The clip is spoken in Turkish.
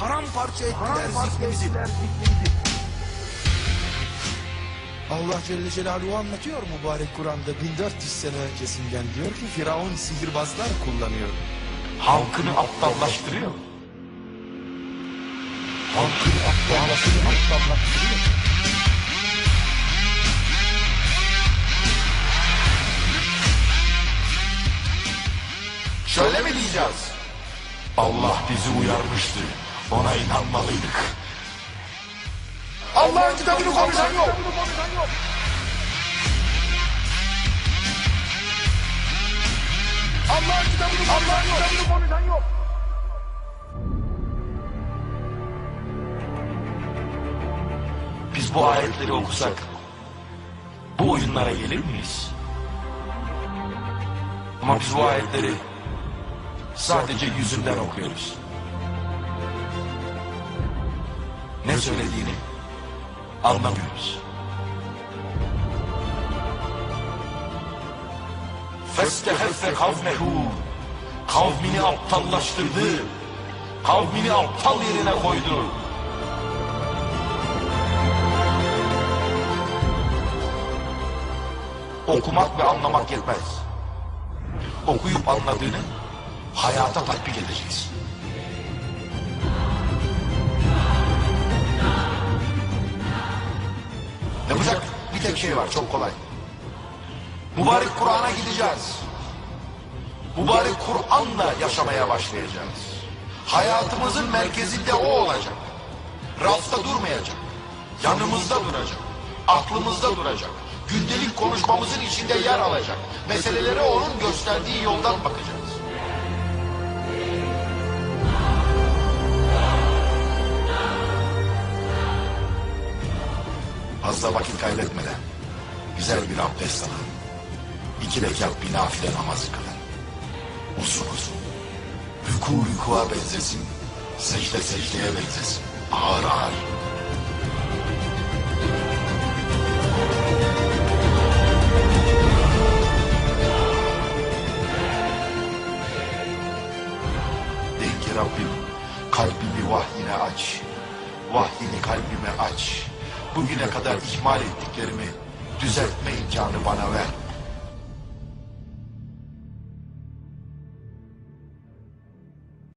paramparça ettiler zihnimizi. Allah Celle Celaluhu anlatıyor mübarek Kur'an'da 1400 sene öncesinden diyor ki Firavun sihirbazlar kullanıyor. Halkını aptallaştırıyor. Halkını aptallaştırıyor. aptallaştırıyor. Şöyle mi diyeceğiz? Allah bizi uyarmıştı. Ona inanmalıydık. Allah'ın kitabını konuşan yok. Allah'ın kitabını kitabını konuşan yok. Biz bu ayetleri okusak bu oyunlara gelir miyiz? Ama biz bu ayetleri sadece yüzünden okuyoruz. Ne söylediğini anlamıyoruz. Festeheffe kavmehu kavmini aptallaştırdı. Kavmini aptal yerine koydu. Okumak ve anlamak yetmez. Okuyup anladığını hayata tatbik edeceksin. Bir şey var çok kolay. Mübarek Kur'an'a gideceğiz. Mübarek Kur'an'la yaşamaya başlayacağız. Hayatımızın merkezinde o olacak. Rafta durmayacak. Yanımızda duracak. Aklımızda duracak. Gündelik konuşmamızın içinde yer alacak. Meselelere onun gösterdiği yoldan bakacağız. Fazla vakit kaybetmeden güzel bir abdest alın. İki rekat bir nafile namazı kılın. Uzun uzun. Rüku rükuğa benzesin. Secde secdeye benzesin. Ağır ağır. De ki Rabbim kalbimi vahyine aç. Vahyini kalbime aç. Bugüne kadar ihmal ettiklerimi düzeltme imkanı bana ver.